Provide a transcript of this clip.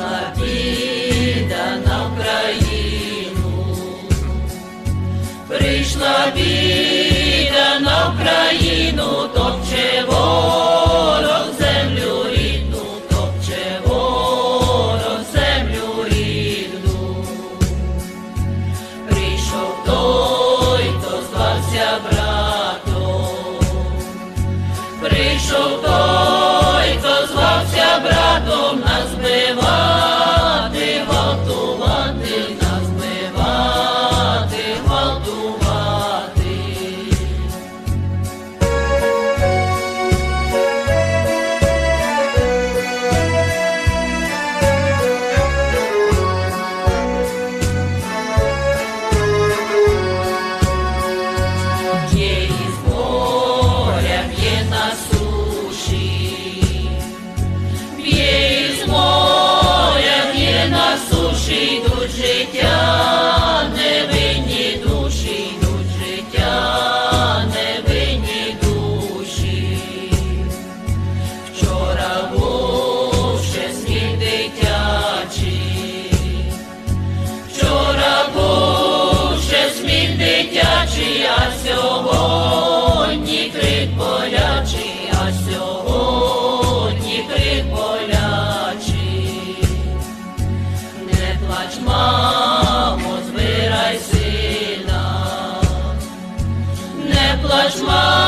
прийшла біда на Україну, прийшла біда на Україну, топче ворог землю рідну, топче ворог землю рідну. Прийшов той, хто звався братом, б'є із моря, б'є на суші, йдуть життя ulaşmaz.